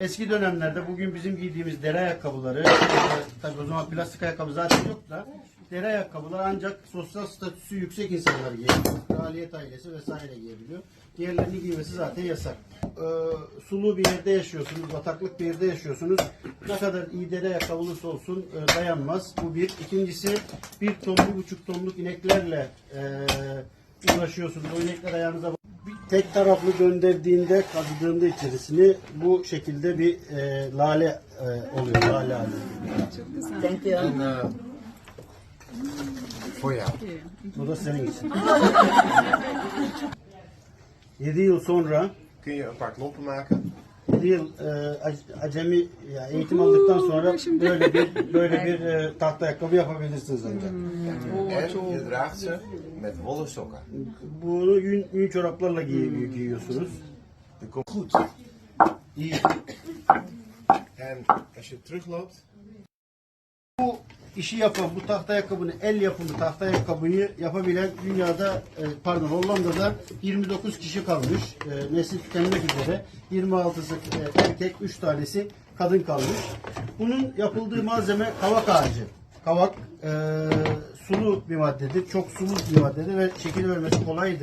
Eski dönemlerde bugün bizim giydiğimiz deri ayakkabıları, tabii o zaman plastik ayakkabı zaten yok da deri ayakkabılar ancak sosyal statüsü yüksek insanlar giyebiliyor. Kraliyet ailesi vesaire giyebiliyor. Diğerlerini giymesi zaten yasak. E, sulu bir yerde yaşıyorsunuz, bataklık bir yerde yaşıyorsunuz. Ne kadar iyi deri ayakkabı olursa olsun e, dayanmaz. Bu bir. İkincisi bir ton, bir buçuk tonluk ineklerle e, uğraşıyorsunuz. O inekler ayağınıza tek taraflı döndürdüğünde kazıdığında içerisini bu şekilde bir e, lale e, oluyor. Lale hali. Thank you. En eh, voor jou. Bu da senin için. 7 yıl sonra Kun je een paar klompen maken? 7 yıl e, ac- acemi ya, eğitim aldıktan sonra böyle bir böyle bir e, tahta ayakkabı yapabilirsiniz ancak. en je draagt ze met wollen sokken. Bunu yün, yün çoraplarla giy- giyiyorsunuz. Dat komt goed. İyi. En als je terugloopt, işi yapan, bu tahta ayakkabını, el yapımı tahta ayakkabıyı yapabilen dünyada, e, pardon Hollanda'da 29 kişi kalmış. E, nesil tükenmek üzere. 26'sı e, erkek, 3 tanesi kadın kalmış. Bunun yapıldığı malzeme kavak ağacı. Kavak e, sulu bir maddedir. Çok sulu bir maddedir ve şekil vermesi kolaydır.